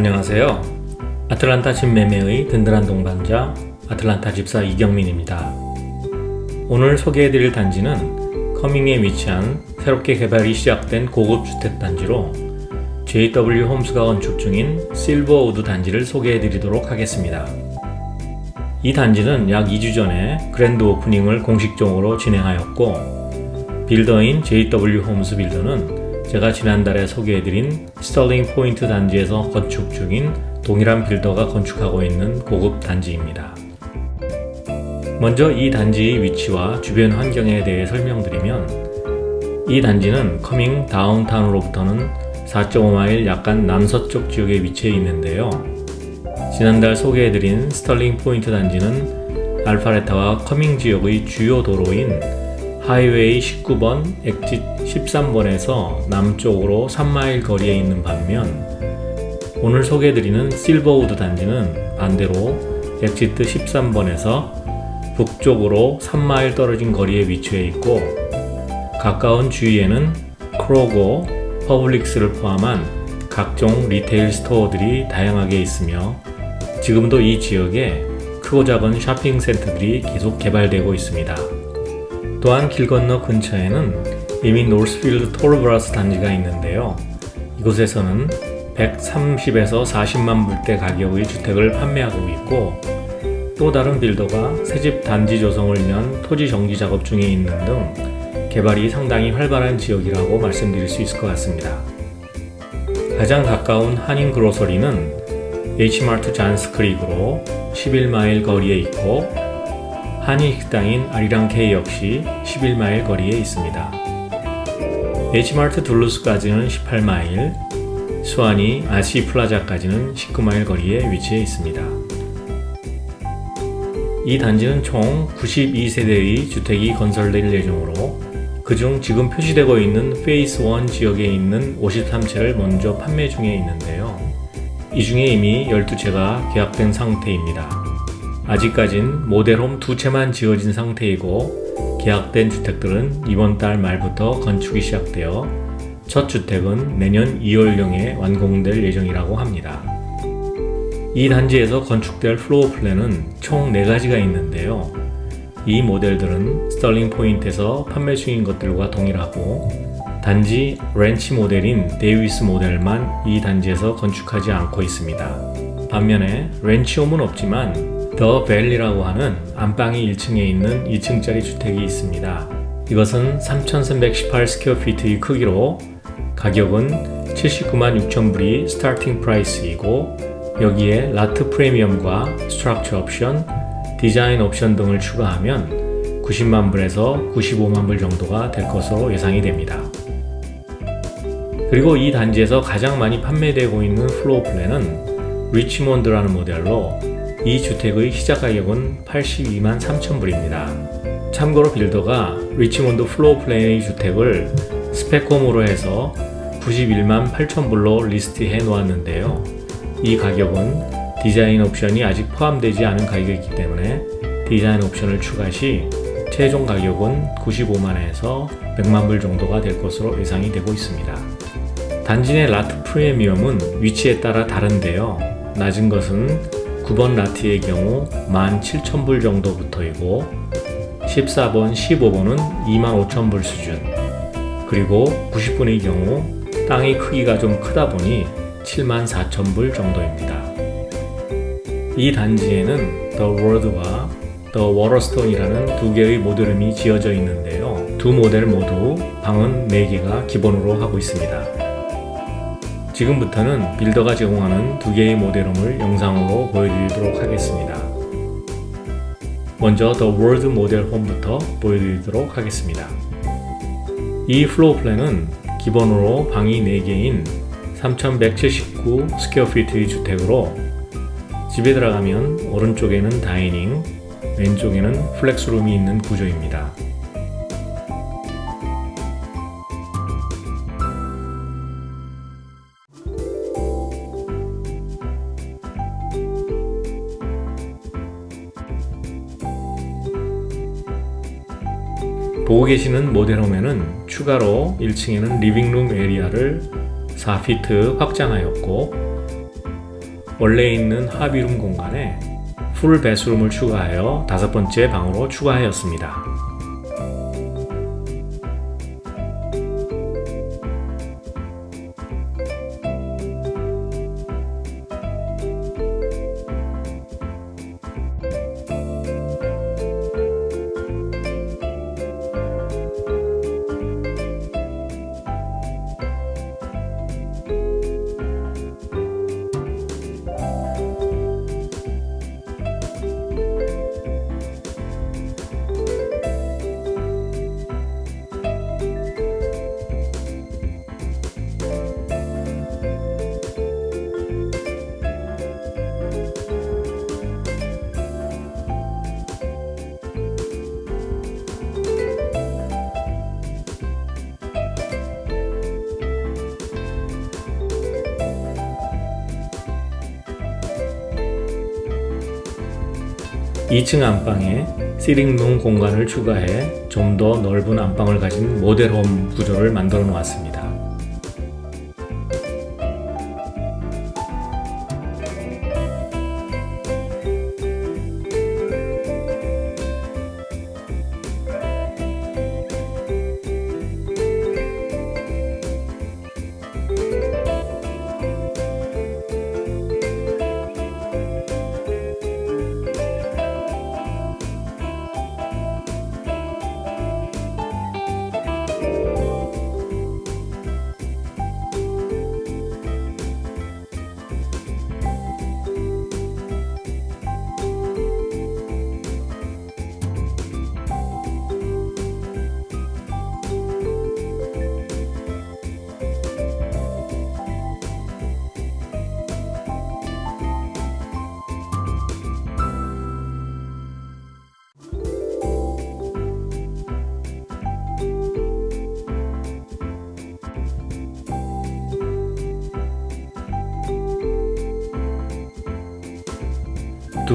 안녕하세요. 아틀란타 집 매매의 든든한 동반자 아틀란타 집사 이경민입니다. 오늘 소개해드릴 단지는 커밍에 위치한 새롭게 개발이 시작된 고급 주택 단지로 JW 홈스가 건축 중인 실버 우드 단지를 소개해드리도록 하겠습니다. 이 단지는 약 2주 전에 그랜드 오프닝을 공식적으로 진행하였고 빌더인 JW 홈스 빌더는 제가 지난달에 소개해드린 스털링 포인트 단지에서 건축 중인 동일한 빌더가 건축하고 있는 고급 단지입니다. 먼저 이 단지의 위치와 주변 환경에 대해 설명드리면 이 단지는 커밍 다운타운으로부터는 4.5마일 약간 남서쪽 지역에 위치해 있는데요. 지난달 소개해드린 스털링 포인트 단지는 알파레타와 커밍 지역의 주요 도로인 하이웨이 19번, 엑짓 13번에서 남쪽으로 3마일 거리에 있는 반면 오늘 소개해드리는 실버우드 단지는 반대로 엑짓 13번에서 북쪽으로 3마일 떨어진 거리에 위치해 있고 가까운 주위에는 크로고, 퍼블릭스를 포함한 각종 리테일 스토어들이 다양하게 있으며 지금도 이 지역에 크고 작은 쇼핑 센터들이 계속 개발되고 있습니다. 또한 길 건너 근처에는 이미 노스필드 토르브라스 단지가 있는데요. 이곳에서는 130에서 40만 불대 가격의 주택을 판매하고 있고 또 다른 빌더가 새집 단지 조성을 위한 토지 정지 작업 중에 있는 등 개발이 상당히 활발한 지역이라고 말씀드릴 수 있을 것 같습니다. 가장 가까운 한인 그로서리는 H마트 잔스크릭으로 11마일 거리에 있고 한인 식당인 아리랑 K 역시 11마일 거리에 있습니다. H마트 둘루스까지는 18마일, 수완이 아시 플라자까지는 19마일 거리에 위치해 있습니다. 이 단지는 총 92세대의 주택이 건설될 예정으로 그중 지금 표시되고 있는 페이스 1 지역에 있는 53채를 먼저 판매 중에 있는데요. 이 중에 이미 12채가 계약된 상태입니다. 아직까진 모델홈 두 채만 지어진 상태이고 계약된 주택들은 이번 달 말부터 건축이 시작되어 첫 주택은 내년 2월경에 완공될 예정이라고 합니다. 이 단지에서 건축될 플로어 플랜은 총 4가지가 있는데요. 이 모델들은 스털링 포인트에서 판매 중인 것들과 동일하고 단지 렌치 모델인 데이비스 모델만 이 단지에서 건축하지 않고 있습니다. 반면에 렌치홈은 없지만 더 벨리라고 하는 안방이 1층에 있는 2층짜리 주택이 있습니다. 이것은 3,318 스퀘어 피트의 크기로 가격은 79만 6천 불이 스타팅 프라이스이고 여기에 라트 프리미엄과 스트럭처 옵션, 디자인 옵션 등을 추가하면 90만 불에서 95만 불 정도가 될 것으로 예상이 됩니다. 그리고 이 단지에서 가장 많이 판매되고 있는 플로어 플랜은 리치몬드라는 모델로 이 주택의 시작 가격은 82만 3천 불입니다. 참고로 빌더가 리치몬드 플로어 플랜의 주택을 스펙홈으로 해서 91만 8천 불로 리스트해 놓았는데요. 이 가격은 디자인 옵션이 아직 포함되지 않은 가격이기 때문에 디자인 옵션을 추가 시 최종 가격은 95만에서 100만 불 정도가 될 것으로 예상이 되고 있습니다. 단지 내 라트 프리미엄은 위치에 따라 다른데요. 낮은 것은 9번 라티의 경우 17,000불 정도부터이고 14번, 15번은 25,000불 수준 그리고 90분의 경우 땅의 크기가 좀 크다 보니 74,000불 정도입니다. 이 단지에는 더 월드와 더 워러스톤이라는 두 개의 모델음이 지어져 있는데요. 두 모델 모두 방은 4개가 기본으로 하고 있습니다. 지금부터는 빌더가 제공하는 두 개의 모델홈을 영상으로 보여드리도록 하겠습니다. 먼저 더 월드 모델 홈부터 보여드리도록 하겠습니다. 이 플로우 플랜은 기본으로 방이 4개인 3179 스퀘어피트의 주택으로 집에 들어가면 오른쪽에는 다이닝, 왼쪽에는 플렉스룸이 있는 구조입니다. 보고 계시는 모델홈에는 추가로 1층에는 리빙룸 에리아를 4피트 확장하였고 원래 있는 합의룸 공간에 풀 베스룸을 추가하여 다섯 번째 방으로 추가하였습니다. 2층 안방에 시링룸 공간을 추가해 좀 더 넓은 안방을 가진 모델홈 구조를 만들어 놓았습니다.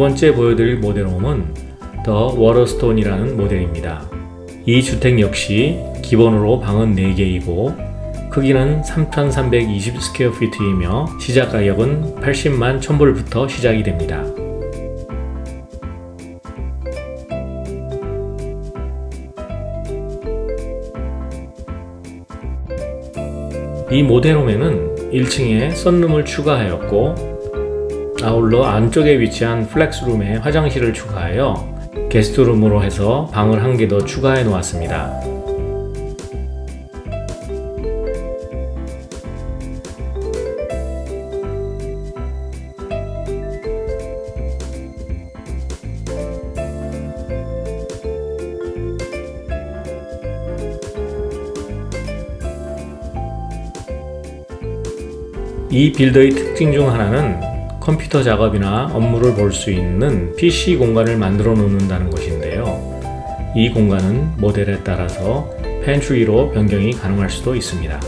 번째 보여드릴 모델홈은 더 워러스톤이라는 모델입니다. 이 주택 역시 기본으로 방은 4개이고 크기는 3,320 스퀘어 피트이며 시작 가격은 80만 1000불부터 시작이 됩니다. 이 모델홈에는 1층에 썬룸을 추가하였고 아울러 안쪽에 위치한 플렉스룸에 화장실을 추가하여 게스트룸으로 해서 방을 한 개 더 추가해 놓았습니다. 이 빌더의 특징 중 하나는 컴퓨터 작업이나 업무를 볼 수 있는 PC 공간을 만들어 놓는다는 것인데요. 이 공간은 모델에 따라서 펜트리로 변경이 가능할 수도 있습니다.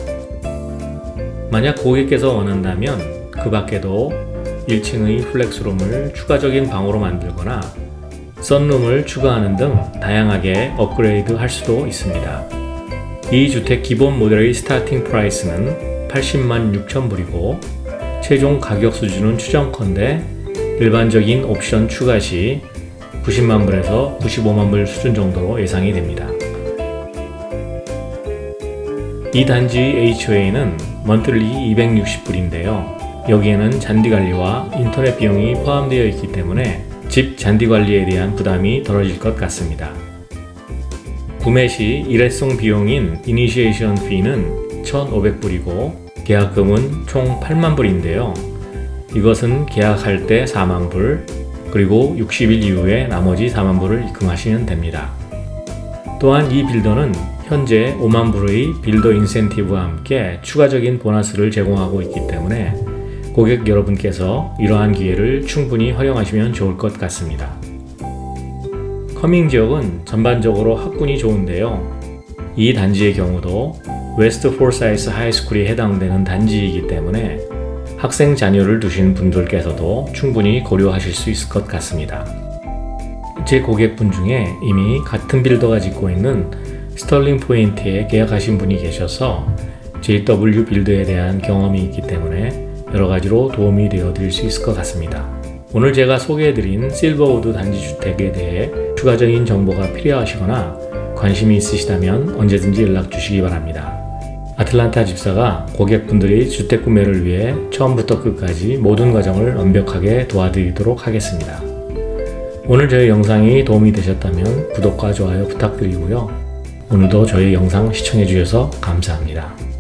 만약 고객께서 원한다면 그 밖에도 1층의 플렉스룸을 추가적인 방으로 만들거나 썬룸을 추가하는 등 다양하게 업그레이드 할 수도 있습니다. 이 주택 기본 모델의 스타팅 프라이스는 80만 6천 불이고 최종 가격 수준은 추정컨대 일반적인 옵션 추가 시 90만 불에서 95만 불 수준 정도로 예상이 됩니다. 이 단지 HOA는 먼틀리 260불인데요. 여기에는 잔디 관리와 인터넷 비용이 포함되어 있기 때문에 집 잔디 관리에 대한 부담이 덜어질 것 같습니다. 구매 시 일회성 비용인 이니시에이션 피는 1,500불이고 계약금은 총 8만 불인데요. 이것은 계약할 때 4만 불, 그리고 60일 이후에 나머지 4만 불을 입금하시면 됩니다. 또한 이 빌더는 현재 5만 불의 빌더 인센티브와 함께 추가적인 보너스를 제공하고 있기 때문에 고객 여러분께서 이러한 기회를 충분히 활용하시면 좋을 것 같습니다. 커밍 지역은 전반적으로 학군이 좋은데요. 이 단지의 경우도 웨스트 포사이스 하이스쿨이 해당되는 단지이기 때문에 학생 자녀를 두신 분들께서도 충분히 고려하실 수 있을 것 같습니다. 제 고객분 중에 이미 같은 빌더가 짓고 있는 스털링 포인트에 계약하신 분이 계셔서 JW 빌드에 대한 경험이 있기 때문에 여러 가지로 도움이 되어 드릴 수 있을 것 같습니다. 오늘 제가 소개해드린 실버우드 단지 주택에 대해 추가적인 정보가 필요하시거나 관심이 있으시다면 언제든지 연락 주시기 바랍니다. 아틀란타 집사가 고객분들이 주택 구매를 위해 처음부터 끝까지 모든 과정을 완벽하게 도와드리도록 하겠습니다. 오늘 저희 영상이 도움이 되셨다면 구독과 좋아요 부탁드리고요. 오늘도 저희 영상 시청해 주셔서 감사합니다.